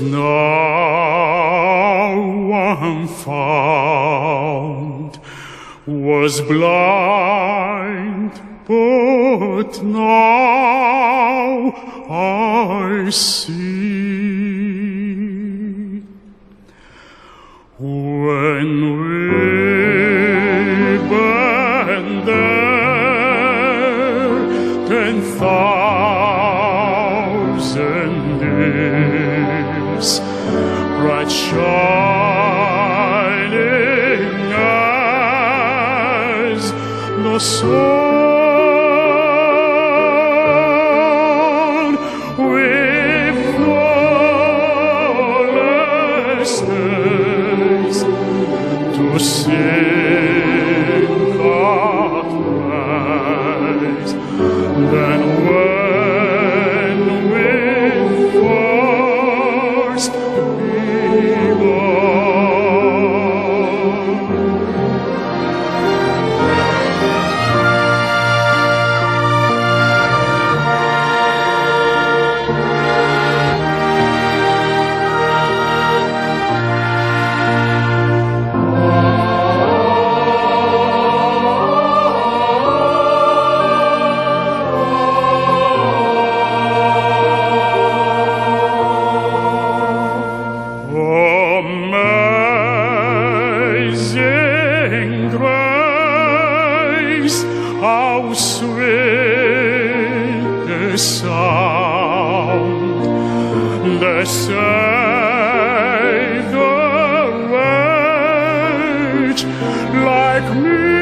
Now no one found, was blind, but now I see. When we've been there ten thousand like me.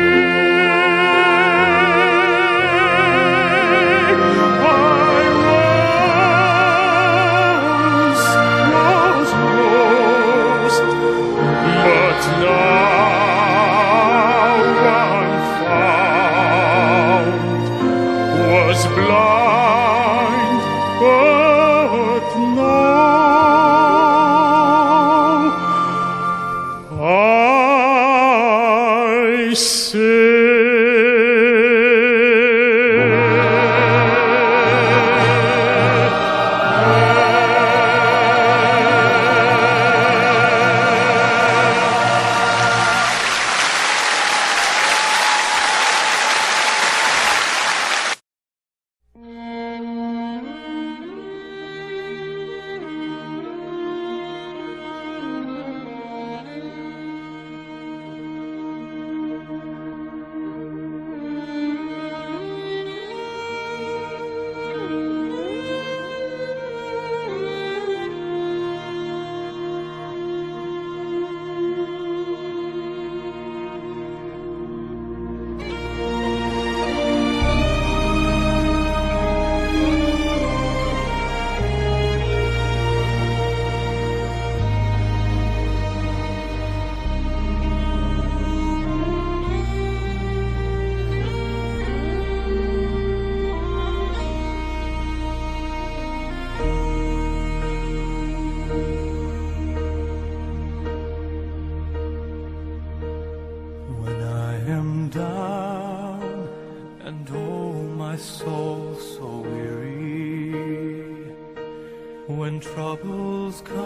troubles come.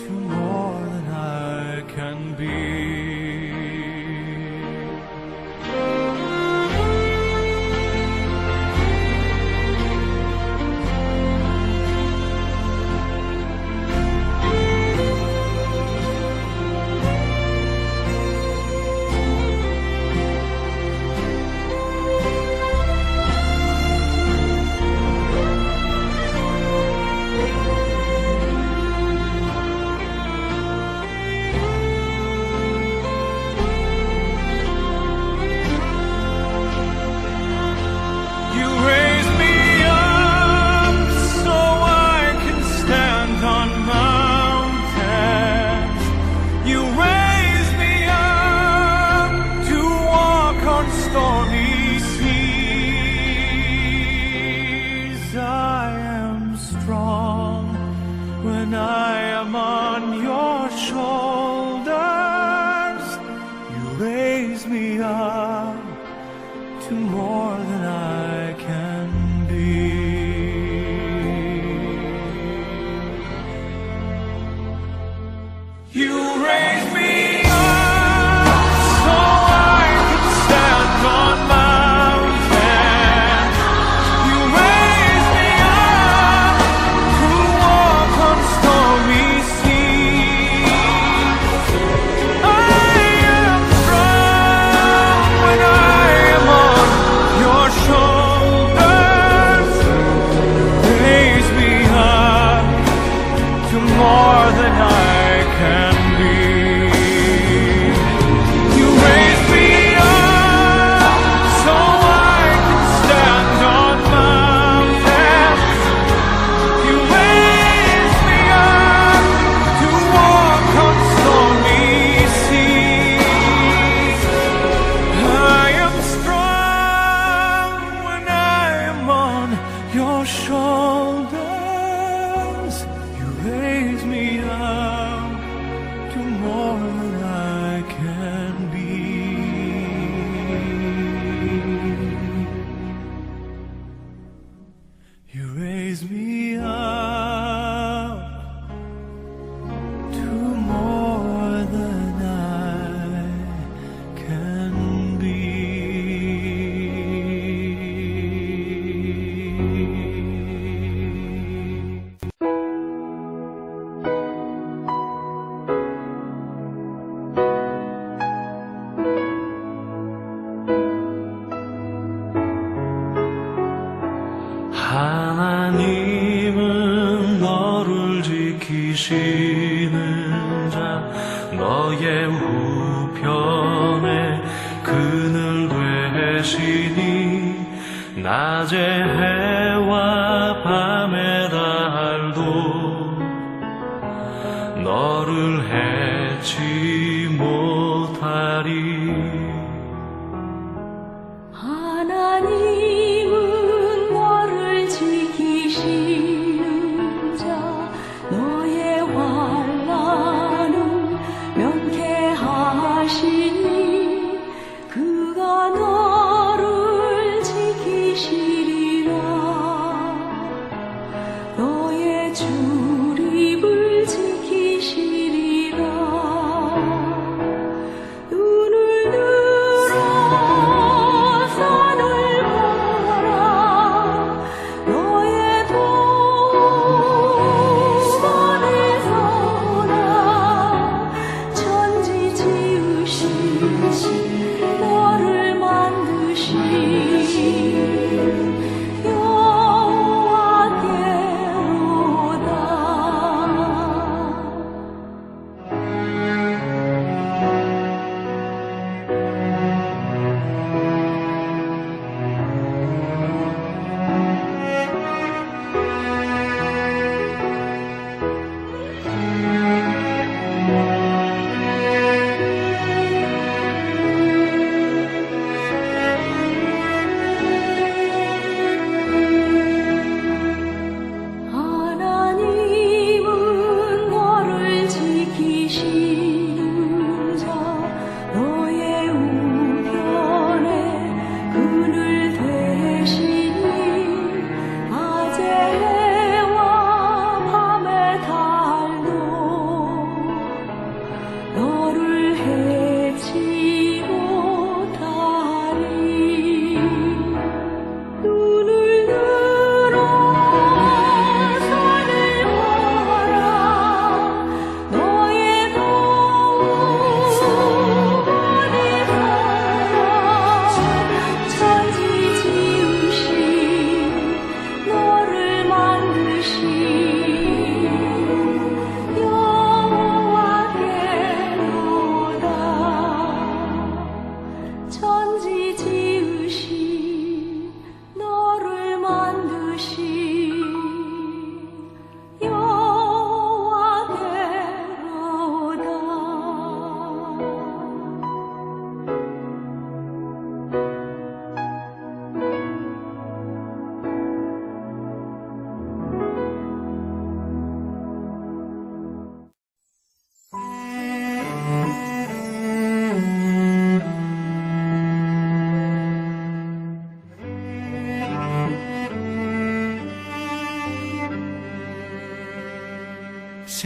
to more than I can be. 낮의 해와 밤의 달도 너를 해치 못하리. 하나님은 너를 지키시는 자 너의 환난을 명쾌하시니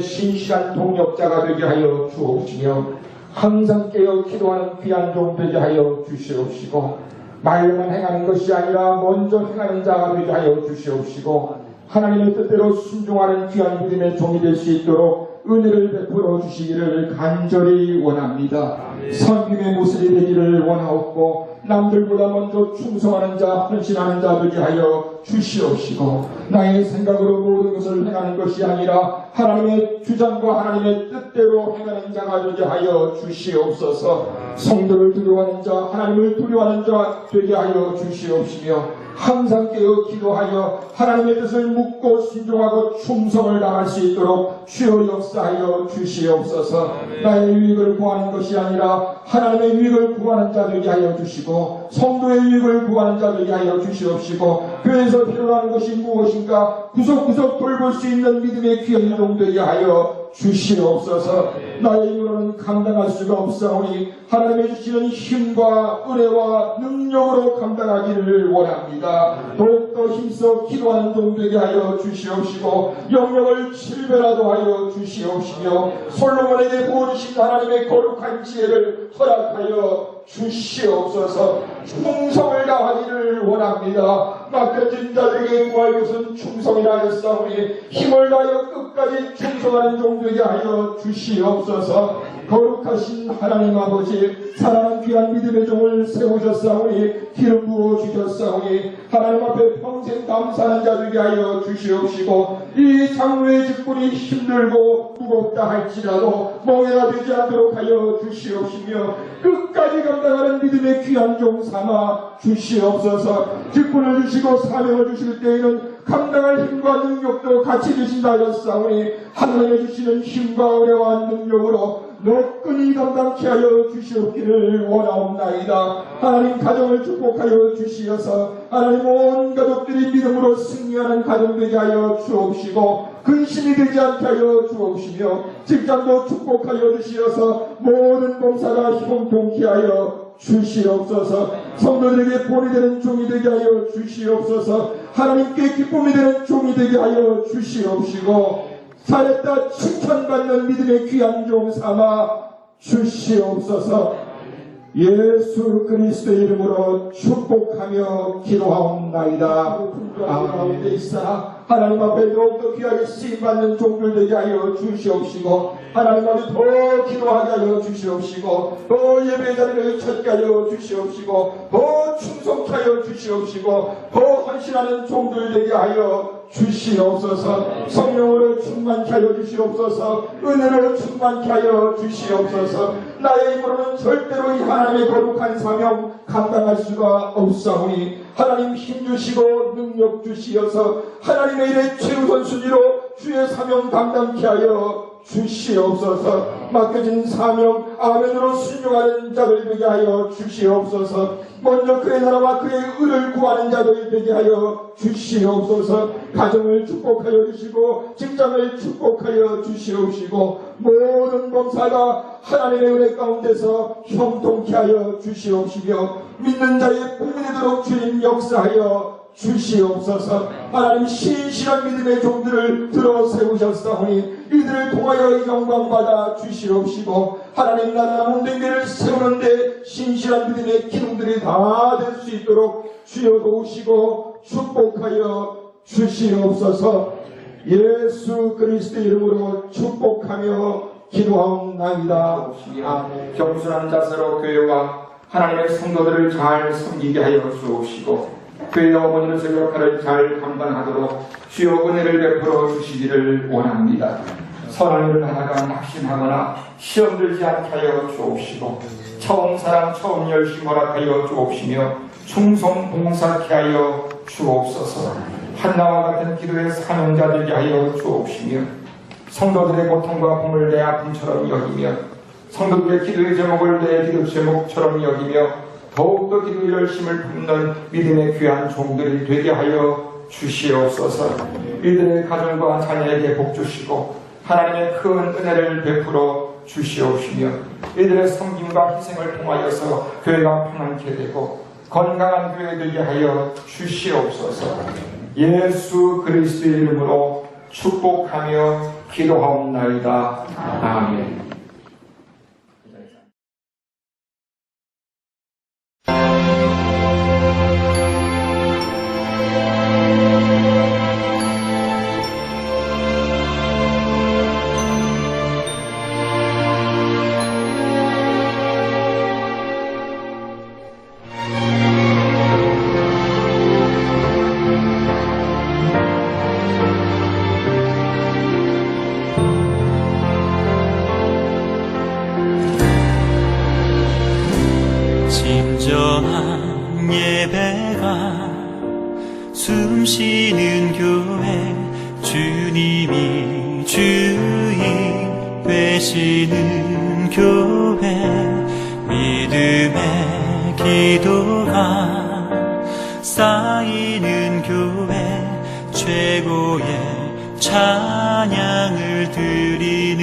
신실한 동력자가 되게 하여 주옵시며 항상 깨어 기도하는 귀한 종 되게 하여 주시옵시고 말만 행하는 것이 아니라 먼저 행하는 자가 되게 하여 주시옵시고 하나님의 뜻대로 순종하는 귀한 믿음의 종이 될 수 있도록 은혜를 베풀어 주시기를 간절히 원합니다. 선김의 모습이 되기를 원하옵고 남들보다 먼저 충성하는 자, 헌신하는 자 되게 하여 주시옵시고 나의 생각으로 모든 것을 행하는 것이 아니라 하나님의 주장과 하나님의 뜻대로 행하는 자가 되게 하여 주시옵소서. 성도를 두려워하는 자, 하나님을 두려워하는 자 되게 하여 주시옵시며 항상 깨어 기도하여 하나님의 뜻을 묻고 순종하고 충성을 다할 수 있도록 주여 역사하여 주시옵소서. 나의 유익을 구하는 것이 아니라 하나님의 유익을 구하는 자 되게 하여 주시고 성도의 유익을 구하는 자들이 하여 주시옵시고 교회에서 필요한 것이 무엇인가 구석구석 돌볼 수 있는 믿음의 귀한 종되게 하여 주시옵소서. 나의 힘으로는 감당할 수가 없사오니 하나님의 주시는 힘과 은혜와 능력으로 감당하기를 원합니다. 더욱더 힘써 기도하는 종되게 하여 주시옵시고 영역을 칠배라도 하여 주시옵시며 솔로몬에게 부어주신 하나님의 거룩한 지혜를 허락하여 주시옵소서. 충성을 다하기를 원합니다 맡겨진 자들에게 구할 것은 충성이라 하였사오니 힘을 다하여 끝까지 충성하는 종되게 하여 주시옵소서. 거룩하신 하나님 아버지 사랑하는 귀한 믿음의 종을 세우셨사오니 기름 부어 주셨사오니 하나님 앞에 평생 감사하는 자들에게 하여 주시옵시고 이 장로의 직분이 힘들고 무겁다 할지라도 멍해가 되지 않도록 하여 주시옵시며 끝까지 감당하는 믿음의 귀한 종 삼아 주시옵소서. 직분을 주시 고 사명을 주실 때에는 감당할 힘과 능력도 같이 주신다 하였사오니 하나님의 주시는 힘과 은혜와 능력으로 너끈히 감당케 하여 주시옵기를 원하옵나이다. 하나님 가정을 축복하여 주시어서 하나님 온 가족들이 믿음으로 승리하는 가정 되게 하여 주옵시고 근심이 되지 않게 하여 주옵시며 직장도 축복하여 주시어서 모든 범사가 형통케 하여 주시옵소서. 성도들에게 본이 되는 종이 되게 하여 주시옵소서. 하나님께 기쁨이 되는 종이 되게 하여 주시옵시고 잘했다 칭찬받는 믿음의 귀한 종 삼아 주시옵소서 예수 그리스도의 이름으로 축복하며 기도하옵나이다. 아멘. 있사 하나님 앞에 더욱더 귀하게 쓰임받는 종들 되게 하여 주시옵시고 하나님 앞에 더 기도하게 하여 주시옵시고 더 예배 자리를 찾게 하여 주시옵시고 더 충성케 하여 주시옵시고 더 헌신하는 종들 되게 하여 주시옵소서 성령으로 충만케 하여 주시옵소서 은혜로 충만케 하여 주시옵소서 나의 힘으로는 절대로 이 하나님의 거룩한 사명 감당할 수가 없사오니 하나님 힘주시고 능력 주시어서 하나님의 일에 최우선 순위로 주의 사명 감당케 하여 주시옵소서. 맡겨진 사명 아멘으로 순종하는 자들 되게 하여 주시옵소서. 먼저 그의 나라와 그의 의를 구하는 자들 되게 하여 주시옵소서. 가정을 축복하여 주시고 직장을 축복하여 주시옵시고 모든 범사가 하나님의 은혜 가운데서 형통케 하여 주시옵시며 믿는 자의 복이 되도록 주님 역사하여 주시옵소서 하나님 신실한 믿음의 종들을 들어 세우셨사 오니 이들을 통하여 영광받아 주시옵시고 하나님 나라 문대교를 세우는데 신실한 믿음의 기둥들이 다 될 수 있도록 주여 도우시고 축복하여 주시옵소서 예수 그리스도 이름으로 축복하며 기도하옵나이다 아멘. 겸손한 자세로 교회와 하나님의 성도들을 잘 섬기게 하여 주옵시고 교회 어머니는 저 역할을 잘 감당하도록 주여 은혜를 베풀어 주시기를 원합니다. 선한 일을 하다가 낙심하거나 시험 들지 않게 하여 주옵시고 처음 사랑 처음 열심 허락하여 주옵시며 충성 봉사케 하여 주옵소서 한나와 같은 기도의 사명자 되게 하여 주옵시며 성도들의 고통과 꿈을 내 아픔처럼 여기며 성도들의 기도의 제목을 내 기도 제목처럼 여기며 더욱더 기도의 열심을 품는 믿음의 귀한 종들이 되게 하여 주시옵소서 이들의 가정과 자녀에게 복 주시고 하나님의 큰 은혜를 베풀어 주시옵시며 이들의 섬김과 희생을 통하여서 교회가 평안케 되고 건강한 교회 되게 하여 주시옵소서 예수 그리스도의 이름으로 축복하며 기도하옵나이다. 아멘.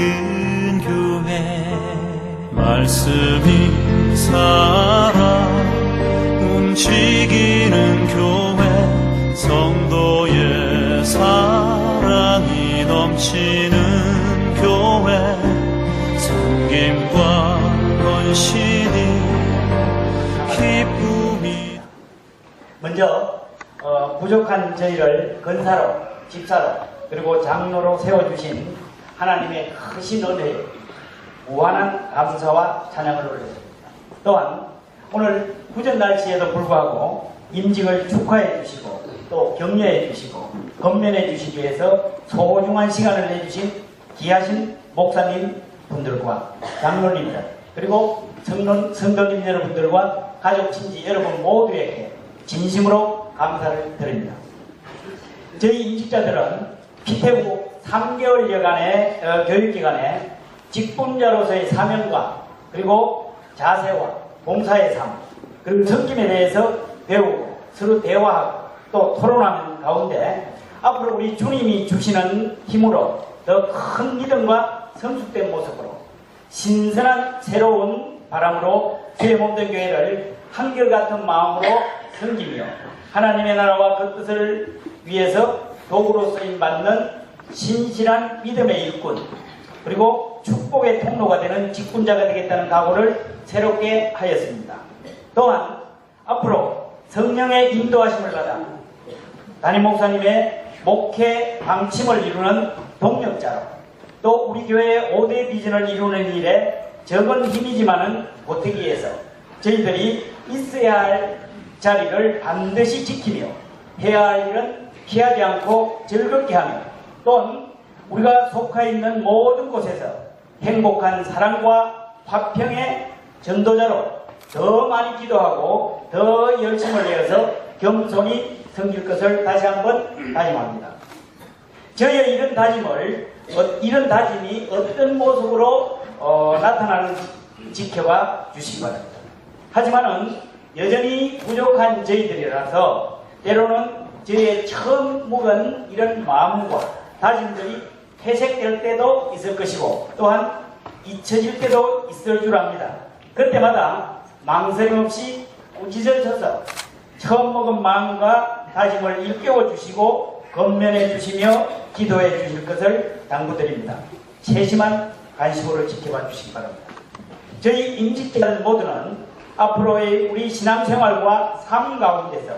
드리는 교회 말씀이 살아 움직이는 교회 성도의 사랑이 넘치는 교회 섬김과 헌신이 기쁨이 먼저 어, 부족한 저희를 근사로, 집사로, 그리고 장로로 세워주신 하나님의 크신 은혜에 무한한 감사와 찬양을 올렸습니다. 또한 오늘 구전 날씨에도 불구하고 임직을 축하해 주시고 또 격려해 주시고 건면해 주시기 위해서 소중한 시간을 내주신 귀하신 목사님 분들과 장로님들 그리고 성론, 성도님 여러분들과 가족 친지 여러분 모두에게 진심으로 감사를 드립니다. 저희 임직자들은 피태후 3개월여간의 어, 교육기간에 직분자로서의 사명과 그리고 자세와 봉사의 삶 그리고 섬김에 대해서 배우고 서로 대화하고 또 토론하는 가운데 앞으로 우리 주님이 주시는 힘으로 더 큰 믿음과 성숙된 모습으로 신선한 새로운 바람으로 주의 몸된 교회를 한결같은 마음으로 섬기며 하나님의 나라와 그 뜻을 위해서 도구로 쓰임 받는 신실한 믿음의 일꾼 그리고 축복의 통로가 되는 직분자가 되겠다는 각오를 새롭게 하였습니다. 또한 앞으로 성령의 인도하심을 받아 담임 목사님의 목회 방침을 이루는 동력자로 또 우리 교회의 5대 비전을 이루는 일에 적은 힘이지만은 보태기 위해서 저희들이 있어야 할 자리를 반드시 지키며 해야 할 일은 피하지 않고 즐겁게 하며 또한 우리가 속해 있는 모든 곳에서 행복한 사랑과 화평의 전도자로 더 많이 기도하고 더 열심을 내어서 겸손히 섬길 것을 다시 한번 다짐합니다. 저희의 이런 다짐을 어, 이런 다짐이 어떤 모습으로 어, 나타나는지 지켜봐 주시기 바랍니다. 하지만은 여전히 부족한 저희들이라서 때로는 저희의 처음 묵은 이런 마음과 다짐들이 회색될 때도 있을 것이고 또한 잊혀질 때도 있을 줄 압니다. 그때마다 망설임 없이 꾸짖어져서 처음 먹은 마음과 다짐을 일깨워 주시고 건면해 주시며 기도해 주실 것을 당부드립니다. 세심한 관심으로 지켜봐 주시기 바랍니다. 저희 임직자들 모두는 앞으로의 우리 신앙생활과 삶 가운데서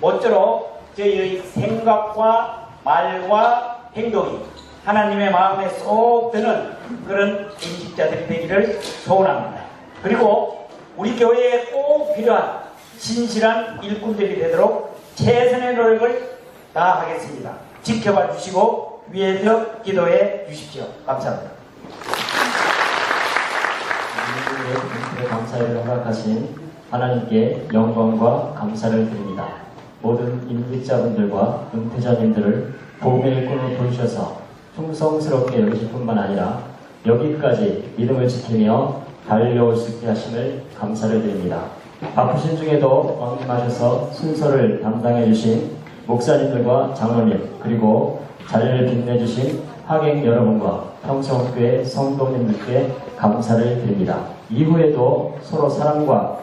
모쪼록 저희의 생각과 말과 행동이 하나님의 마음에 쏙 드는 그런 임직자들이 되기를 소원합니다. 그리고 우리 교회에 꼭 필요한 신실한 일꾼들이 되도록 최선의 노력을 다하겠습니다. 지켜봐 주시고 위에서 기도해 주십시오. 감사합니다. 감사를 허락하신 하나님께 영광과 감사를 드립니다. 모든 임직자분들과 은퇴자님들을 복음의 일꾼으로 부르셔서 충성스럽게 여기실 뿐만 아니라 여기까지 믿음을 지키며 달려올 수 있게 하심을 감사를 드립니다. 바쁘신 중에도 왕림하셔서 순서를 담당해 주신 목사님들과 장로님 그리고 자리를 빛내주신 하객 여러분과 평성교회 성도님들께 감사를 드립니다. 이후에도 서로 사랑과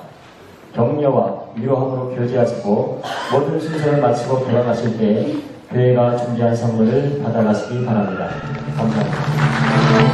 격려와 위로함으로 교제하시고 모든 순서를 마치고 돌아가실 때 교회가 준비한 선물을 받아가시기 바랍니다. 감사합니다.